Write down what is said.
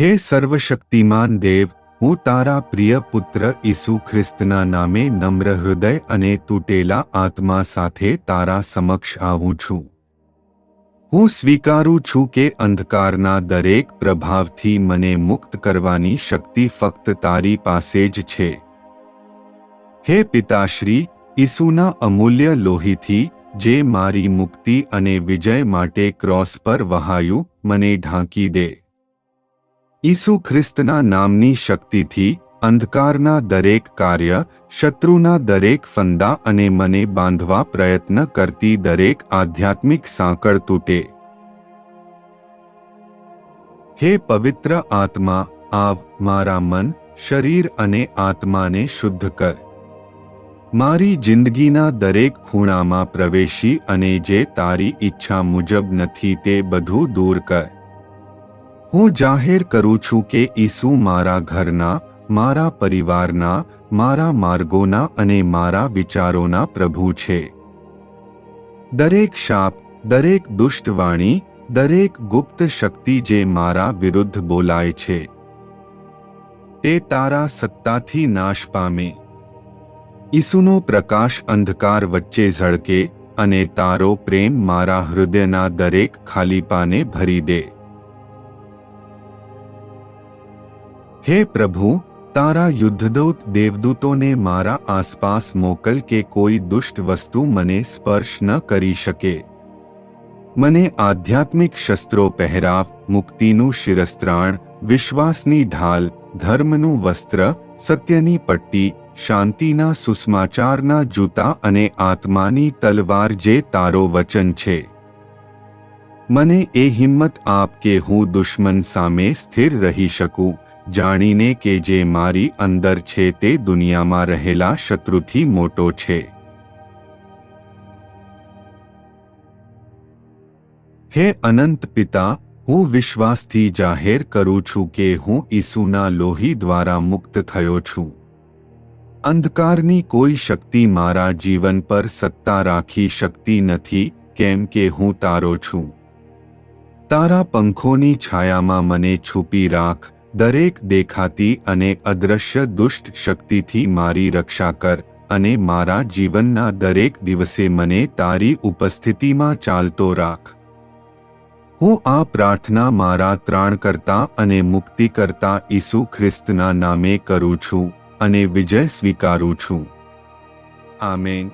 હે સર્વશક્તિમાન દેવ, હું તારા પ્રિય પુત્ર ઈસુ ખ્રિસ્તના નામે નમ્ર હૃદય અને તૂટેલા આત્મા સાથે તારા સમક્ષ આવું છું. હું સ્વીકારું છું કે અંધકારના દરેક પ્રભાવથી મને મુક્ત કરવાની શક્તિ ફક્ત તારી પાસે જ છે. હે પિતાશ્રી, ઈસુના અમૂલ્ય લોહીથી, જે મારી મુક્તિ અને વિજય માટે ક્રોસ પર વહાયું, મને ઢાંકી દે. ઈસુ ખ્રિસ્તના નામની શક્તિથી અંધકારના દરેક કાર્ય, શત્રુના દરેક ફંદા અને મને બાંધવા પ્રયત્ન કરતી દરેક આધ્યાત્મિક સાંકળ તૂટે. હે પવિત્ર આત્મા, આવ, મારા મન, શરીર અને આત્માને શુદ્ધ કર. મારી જિંદગીના દરેક ખૂણામાં પ્રવેશી અને જે તારી ઈચ્છા મુજબ નથી તે બધું દૂર કર. હું જાહેર કરું છું કે ઈસુ મારા ઘરના, મારા પરિવારના, મારા માર્ગોના અને મારા વિચારોના પ્રભુ છે. દરેક શાપ, દરેક દુષ્ટવાણી, દરેક ગુપ્ત શક્તિ જે મારા વિરુદ્ધ બોલાય છે, તે તારા સત્તાથી નાશ પામે. ઈસુનો પ્રકાશ અંધકાર વચ્ચે ઝળકે અને તારો પ્રેમ મારા હૃદયના દરેક ખાલીપાને ભરી દે. હે પ્રભુ, તારા યુદ્ધદૂત દેવદૂતોને મારા આસપાસ મોકલ કે કોઈ દુષ્ટ વસ્તુ મને સ્પર્શ ન કરી શકે. મને આધ્યાત્મિક શસ્ત્રો પહેરાવ, મુક્તિનું શિરસ્ત્રાણ, વિશ્વાસની ઢાલ, ધર્મનું વસ્ત્ર, સત્યની પટ્ટી, શાંતિના સુસમાચારના જૂતા અને આત્માની તલવાર જે તારો વચન છે. મને એ હિંમત આપ કે હું દુશ્મન સામે સ્થિર રહી શકું જાણીને કે જે મારી અંદર છે તે દુનિયામાં રહેલા શત્રુથી મોટો છે. હે અનંત પિતા, હું વિશ્વાસથી જાહેર કરું છું કે હું ઈસુના લોહી દ્વારા મુક્ત થયો છું. અંધકારની કોઈ શક્તિ મારા જીવન પર સત્તા રાખી શકતી નથી, કેમ કે હું તારો છું. તારા પંખોની છાયામાં મને છુપી રાખ દરેક દેખાતી અને અદ્રશ્ય દુષ્ટ શક્તિથી મારી રક્ષા કર અને મારા જીવનના દરેક દિવસે મને તારી ઉપસ્થિતિમાં ચાલતો રાખ. હું આ પ્રાર્થના મારા ત્રાણકર્તા અને મુક્તિકર્તા ઈસુ ખ્રિસ્તના નામે કરું છું અને વિજય સ્વીકારું છું. આમેન.